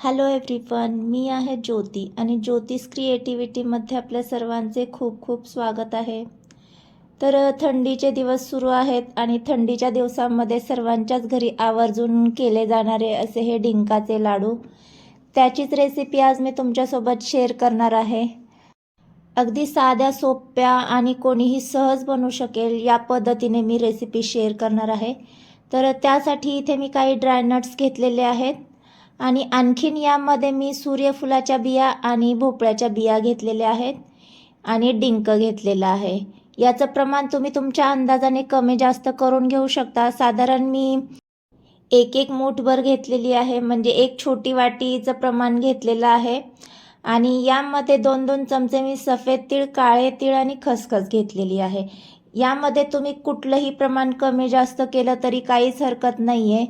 Hello everyone मी आहे ज्योती आणि ज्योतिष क्रिएटिव्हिटीमध्ये आपल्या सर्वांचे खूप खूप स्वागत आहे. तर थंडीचे दिवस सुरू आहेत आणि थंडीच्या दिवसांमध्ये सर्वांच्याच घरी आवर्जून केले जाणारे असे हे डिंकाचे लाडू. त्याचीच रेसिपी आज मी तुमच्यासोबत शेअर करणार आहे. अगदी साध्या सोप्या आणि कोणीही सहज बनवू शकेल या पद्धतीने मी रेसिपी शेअर करणार आहे. तर त्यासाठी इथे मी काही ड्रायनट्स घेतलेले आहेत. आणि आणखीन यामध्ये मी सूर्यफुलाच्या बिया आणि भोपळ्याच्या बिया घेतलेल्या आहेत आणि डिंक घेतलेलं आहे. याचं प्रमाण तुम्ही तुमच्या अंदाजाने कमी जास्त करून घेऊ शकता. साधारण मी एक एक मूठभर घेतलेली आहे म्हणजे एक छोटी वाटीचं प्रमाण घेतलेलं आहे. आणि यामध्ये दोन दोन चमचे मी सफेद तीळ काळे तीळ आणि खसखस घेतलेली आहे. यामध्ये तुम्ही कुठलंही प्रमाण कमी जास्त केलं तरी काहीच हरकत नाही आहे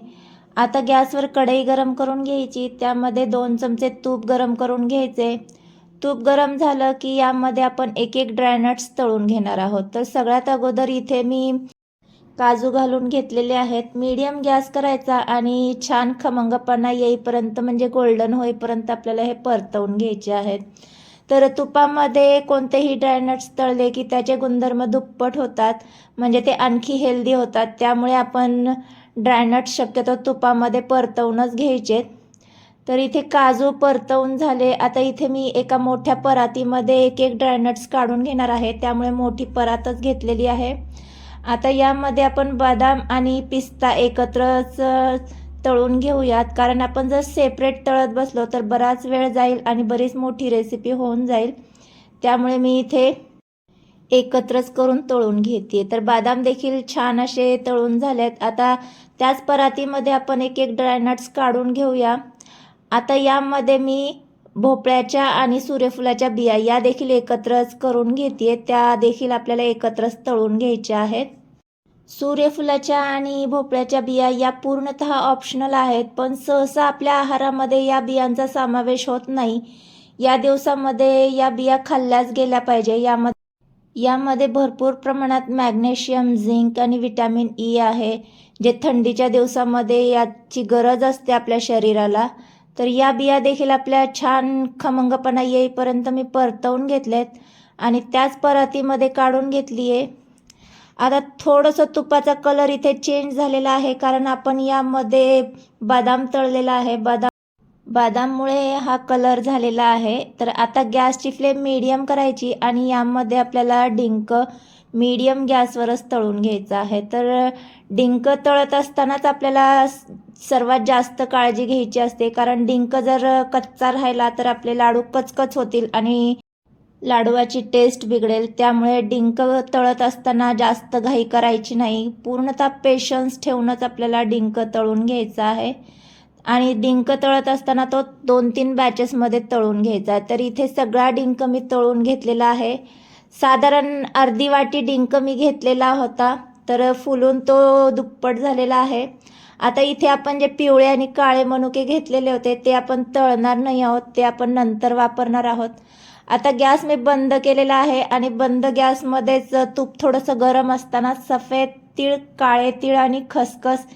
आता गॅसवर कढई गरम करून घ्यायची त्यामध्ये दोन चमचे तूप गरम करून घ्यायचे. तूप गरम झालं की यामध्ये आपण एक एक ड्रायनट्स तळून घेणार आहोत. तर सगळ्यात अगोदर इथे मी काजू घालून घेतलेले आहेत. मीडियम गॅस करायचा आणि छान खमंगपणा येईपर्यंत म्हणजे गोल्डन होईपर्यंत आपल्याला हे परतवून घ्यायचे आहेत. तर तुपामध्ये कोणतेही ड्रायनट्स तळले की त्याचे गुणधर्म दुप्पट होतात म्हणजे ते आणखी हेल्दी होतात. त्यामुळे आपण ड्रायनट्स शक्यतो तुपामध्ये परतवूनच घ्यायचे. तर इथे काजू परतवून झाले. आता इथे मी एका मोठ्या परातीमध्ये एक एक ड्रायनट्स काढून घेणार आहे. त्यामुळे मोठी परातच घेतलेली आहे. आता यामध्ये आपण बदाम आणि पिस्ता एकत्रच तळून घेऊयात. कारण आपण जर सेपरेट तळत बसलो तर बराच वेळ जाईल आणि बरीच मोठी रेसिपी होऊन जाईल. त्यामुळे मी इथे एकत्रच करून तळून घेते तर बदाम देखील छान असे तळून झालेत. आता त्याच परातीमध्ये आपण एक एक ड्रायनट्स काढून घेऊया. आता यामध्ये मी भोपळ्याच्या आणि सूर्यफुलाच्या बिया या देखील एकत्रच करून घेते त्या देखील आपल्याला एकत्रच तळून घ्यायच्या आहेत. सूर्यफुलाच्या आणि भोपळ्याच्या बिया या पूर्णतः ऑप्शनल आहेत. पण सहसा आपल्या आहारामध्ये या बियांचा समावेश होत नाही. या दिवसामध्ये या बिया खाल्ल्याच गेल्या पाहिजे. यामध्ये यामध्ये भरपूर प्रमाणात मॅग्नेशियम झिंक आणि विटॅमिन ई आहे जे थंडीच्या दिवसामध्ये याची गरज असते आपल्या शरीराला. तर या बिया देखील आपल्या छान खमंगपणा येईपर्यंत मी परतवून घेतल्यात आणि त्याच परातीमध्ये काढून घेतली आहे आता थोडंसं तुपाचा कलर इथे चेंज झालेला आहे कारण आपण यामध्ये बदाम तळलेला आहे. बदाम बदाममुळे हा कलर झालेला आहे. तर आता गॅसची फ्लेम मीडियम करायची आणि यामध्ये आपल्याला डिंक मीडियम गॅसवरच तळून घ्यायचं आहे. तर डिंक तळत असतानाच आपल्याला सर्वात जास्त काळजी घ्यायची असते. कारण डिंक जर कच्चा राहिला तर आपले लाडू कचकच होतील आणि लाडवाची टेस्ट बिघडेल. त्यामुळे डिंक तळत असताना जास्त घाई करायची नाही. पूर्णतः पेशन्स ठेवूनच आपल्याला डिंक तळून घ्यायचं आहे. आणि डिंक तळत असताना तो दोन तीन बॅचेसमध्ये तळून घ्यायचा. आहे तर इथे सगळा डिंक मी तळून घेतलेला आहे. साधारण अर्धी वाटी डिंक मी घेतलेला होता. तर फुलून तो दुप्पट झालेला आहे. आता इथे आपण जे पिवळे आणि काळे मनुके घेतलेले होते ते आपण तळणार नाही आहोत ते आपण नंतर वापरणार आहोत. आता गॅस मी बंद केलेला आहे आणि बंद गॅसमध्येच तूप थोडंसं गरम असताना सफेद तीळ काळे तीळ आणि खसखस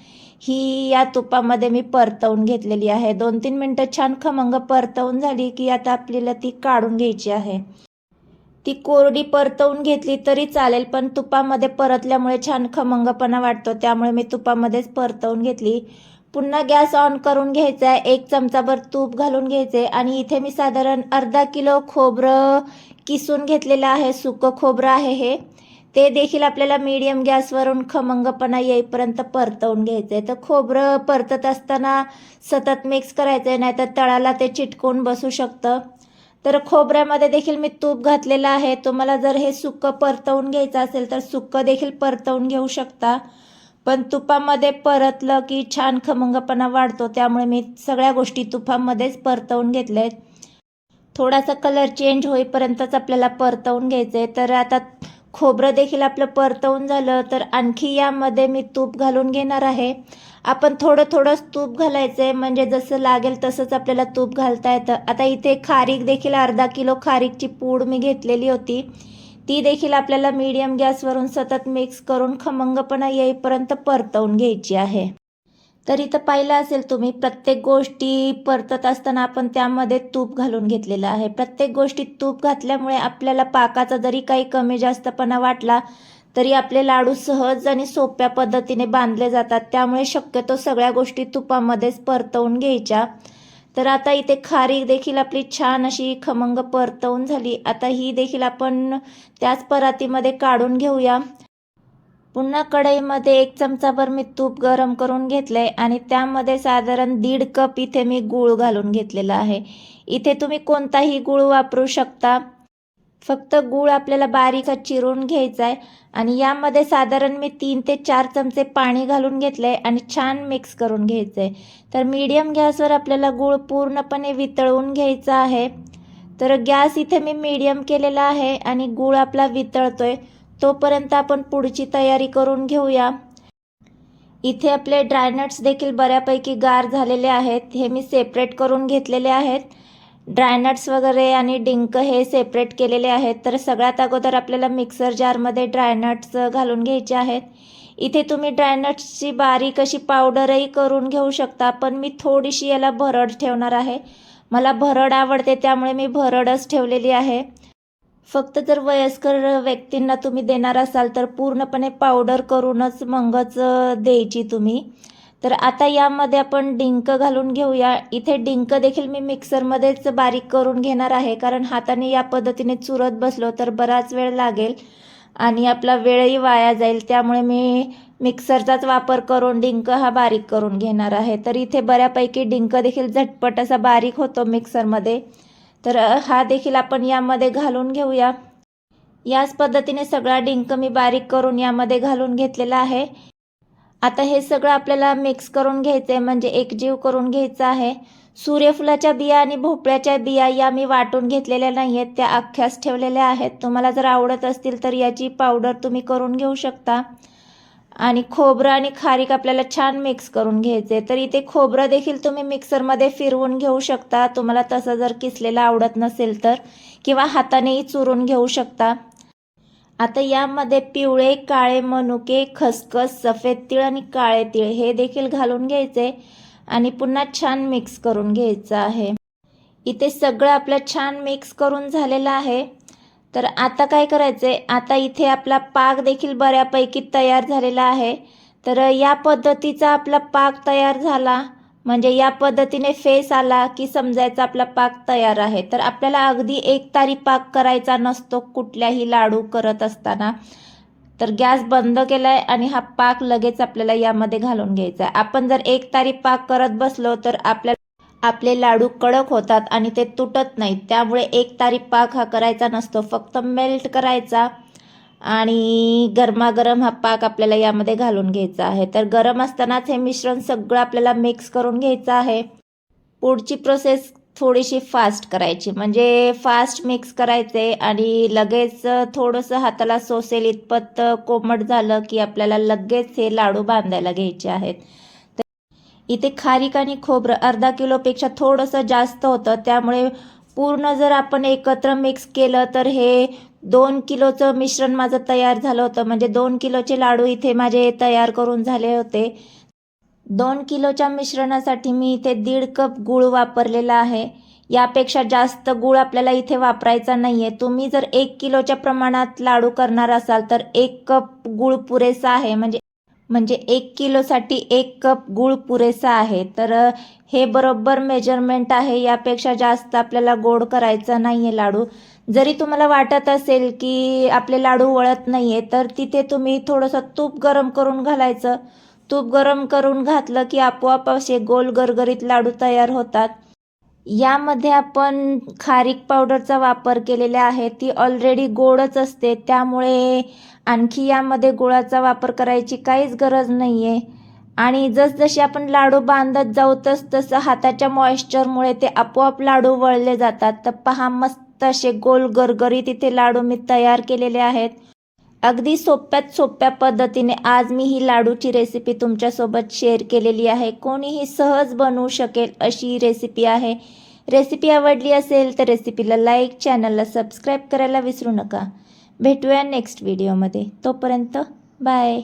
ही या तुपामध्ये मी परतवून घेतलेली आहे. दोन तीन मिनटं छान खमंग परतवून झाली की आता आपल्याला ती काढून घ्यायची आहे. ती कोरडी परतवून घेतली तरी चालेल पण तुपामध्ये परतल्यामुळे छान खमंगपणा वाटतो. त्यामुळे मी तुपामध्येच परतवून घेतली. पुन्हा गॅस ऑन करून घ्यायचा आहे. एक चमचाभर तूप घालून घ्यायचे आणि इथे मी साधारण अर्धा किलो खोबरं किसून घेतलेलं आहे. सुकं खोबरं आहे हे. ते देखील आपल्याला मीडियम गॅसवरून खमंगपणा येईपर्यंत परतवून घ्यायचं आहे तर खोबरं परतत असताना सतत मिक्स करायचं आहे नाहीतर तळाला ते चिटकून बसू शकतं. तर खोबऱ्यामध्ये देखील मी तूप घातलेलं आहे. तुम्हाला जर हे सुक्कं परतवून घ्यायचं असेल तर सुक्कं देखील परतवून घेऊ शकता. पण तुपामध्ये परतलं की छान खमंगपणा वाढतो. त्यामुळे मी सगळ्या गोष्टी तुपामध्येच परतवून घेतल्या आहेत थोडासा कलर चेंज होईपर्यंतच आपल्याला परतवून घ्यायचं आहे तर आता खोबरं देखील आपलं परतवून झालं तर आणखी यामध्ये मी तूप घालून घेणार आहे. आपण थोडं थोडं तूप घालायचं आहे म्हणजे जसं लागेल तसंच आपल्याला तूप घालता येतं. आता इथे खारीक देखील अर्धा किलो खारीकची पूड मी घेतलेली होती. ती देखील आपल्याला मीडियम गॅसवरून सतत मिक्स करून खमंगपणा येईपर्यंत परतवून घ्यायची आहे. तर इथं पाहिलं असेल तुम्ही प्रत्येक गोष्टी परतत असताना आपण त्यामध्ये तूप घालून घेतलेलं आहे. प्रत्येक गोष्टीत तूप घातल्यामुळे आपल्याला पाकाचा जरी काही कमी जास्तपणा वाटला तरी आपले लाडू सहज आणि सोप्या पद्धतीने बांधले जातात. त्यामुळे शक्यतो सगळ्या गोष्टी तुपामध्येच परतवून घ्यायच्या. तर आता इथे खारी देखील आपली छान अशी खमंग परतवून झाली. आता ही देखील आपण त्याच परातीमध्ये काढून घेऊया. पुन्हा कढईमध्ये एक चमचाभर मी तूप गरम करून घेतलंय आणि त्यामध्ये साधारण दीड कप इथे मी गूळ घालून घेतलेला आहे. इथे तुम्ही कोणताही गूळ वापरू शकता. फक्त गूळ आपल्याला बारीक चिरून घ्यायचा आहे आणि यामध्ये साधारण मी तीन ते चार चमचे पाणी घालून घेतलं आहे आणि छान मिक्स करून घ्यायचं आहे तर मीडियम गॅसवर आपल्याला गूळ पूर्णपणे वितळवून घ्यायचा आहे. तर गॅस इथे मी मीडियम केलेला आहे आणि गूळ आपला वितळतोय. तोपर्यंत आपण पुढची तयारी करून घेऊया. इथे आपले ड्रायनट्स देखील बऱ्यापैकी गार झालेले आहेत. हे मी सेपरेट करून घेतलेले आहेत. ड्रायनट्स वगैरे आणि डिंक हे सेपरेट केलेले आहेत. तर सगळ्यात अगोदर आपल्याला मिक्सर जारमध्ये ड्रायनट्स घालून घ्यायचे आहेत. इथे तुम्ही ड्रायनट्सची बारीक अशी पावडरही करून घेऊ शकता पण मी थोडीशी याला भरड ठेवणार आहे. मला भरड आवडते त्यामुळे मी भरडच ठेवलेली आहे. फक्त जर वयस्कर व्यक्तींना तुम्ही देणार असाल तर पूर्णपणे पावडर करूनच मगच द्यायची तुम्ही. तर आता यामध्ये आपण डिंक घालून घेऊया. इथे डिंक देखील मी मिक्सरमध्येच बारीक करून घेणार आहे. कारण हाताने या पद्धतीने चुरत बसलो तर बराच वेळ लागेल आणि आपला वेळही वाया जाईल. त्यामुळे मी मिक्सरचाच वापर करून डिंक हा बारीक करून घेणार आहे. तर इथे बऱ्यापैकी डिंक देखील झटपट असा बारीक होतो मिक्सरमध्ये. तर हा देखील आपण यामध्ये घालून घेऊया. याच पद्धतीने सगळा डिंक मी बारीक करून यामध्ये घालून घेतलेला आहे. आता हे सगळं आपल्याला मिक्स करून घ्यायचं आहे म्हणजे एकजीव करून घ्यायचं आहे. सूर्यफुलाच्या बिया आणि भोपळ्याच्या बिया या मी वाटून घेतलेल्या नाही आहेत त्या अख्ख्याच ठेवलेल्या आहेत. तुम्हाला जर आवडत असतील तर याची पावडर तुम्ही करून घेऊ शकता. आणि खोबरं आणि खारीक आपल्याला छान मिक्स करून घ्यायचे तर इथे खोबरं देखील तुम्ही मिक्सरमध्ये फिरवून घेऊ शकता. तुम्हाला तसं जर किसलेलं आवडत नसेल तर किंवा हातानेही चुरून घेऊ शकता. आता यामध्ये पिवळे काळे मनुके खसखस सफेद तीळ आणि काळे तीळ हे देखील घालून घ्यायचे आणि पुन्हा छान मिक्स करून घ्यायचं आहे. इथे सगळं आपलं छान मिक्स करून झालेलं आहे. तर आता काय करायचं आहे आता इथे आपला पाक देखील बऱ्यापैकी तयार झालेला आहे. तर या पद्धतीचा आपला पाक तयार झाला. म्हणजे या पद्धतीने फेस आला की समजायचा आपला पाक तयार आहे. तर आपल्याला अगदी एक तारी पाक करायचा नसतो कुठल्याही लाडू करत असताना. तर गॅस बंद केलाय आणि हा पाक लगेच आपल्याला यामध्ये घालून घ्यायचा आहे. आपण जर एक तारी पाक करत बसलो तर आपल्याला आपले लाडू कडक होतात आणि ते तुटत नाहीत. त्यामुळे एक तारी पाक हा करायचा नसतो. फक्त मेल्ट करायचा आणि गरमागरम हा पाक आपल्याला यामध्ये घालून घ्यायचा आहे. तर गरम असतानाच हे मिश्रण सगळं आपल्याला मिक्स करून घ्यायचं आहे. पुढची प्रोसेस थोडीशी फास्ट करायची. म्हणजे फास्ट मिक्स करायचे आणि लगेच थोडंसं हाताला सोसेल इतपत कोमट झालं की आपल्याला लगेच हे लाडू बांधायला घ्यायचे आहेत. इथे खारीक आणि खोबरं अर्धा किलोपेक्षा थोडंसं जास्त होतं. त्यामुळे पूर्ण जर आपण एकत्र मिक्स केलं तर हे दोन किलोचं मिश्रण माझं तयार झालं होतं. म्हणजे दोन किलोचे लाडू इथे माझे तयार करून झाले होते. दोन किलोच्या मिश्रणासाठी मी इथे दीड कप गूळ वापरलेला आहे. यापेक्षा जास्त गूळ आपल्याला इथे वापरायचा नाही आहे तुम्ही जर एक किलोच्या प्रमाणात लाडू करणार असाल तर एक कप गूळ पुरेसा आहे. म्हणजे म्हणजे एक किलोसाठी एक कप गूळ पुरेसा आहे. तर हे बरोबर मेजरमेंट आहे. यापेक्षा जास्त आपल्याला गोड करायचं नाही आहे लाडू. जरी तुम्हाला वाटत असेल की आपले लाडू वळत नाही आहे तर तिथे तुम्ही थोडंसं तूप गरम करून घालायचं. तूप गरम करून घातलं की आपोआप असे गोल गरगरीत लाडू तयार होतात. यामध्ये आपण खारीक पावडरचा वापर केलेला आहे. ती ऑलरेडी गोडच असते. त्यामुळे आणखी यामध्ये गुळाचा वापर करायची काहीच गरज नाही आहे आणि जसजसे आपण लाडू बांधत जाऊ तस तसं हाताच्या मॉइश्चरमुळे ते आपोआप लाडू वळले जातात. तर पहा मस्त असे गोल गरगरी तिथे लाडू मी तयार केलेले आहेत. अगदी सोप्यात सोप्या पद्धतीने आज मी ही लाडूची रेसिपी तुमच्यासोबत शेअर केलेली आहे. कोणीही सहज बनवू शकेल अशी रेसिपी आहे. रेसिपी आवडली असेल तर रेसिपीला लाईक चॅनलला सबस्क्राईब करायला विसरू नका. भेटूया नेक्स्ट व्हिडिओमध्ये तोपर्यंत बाय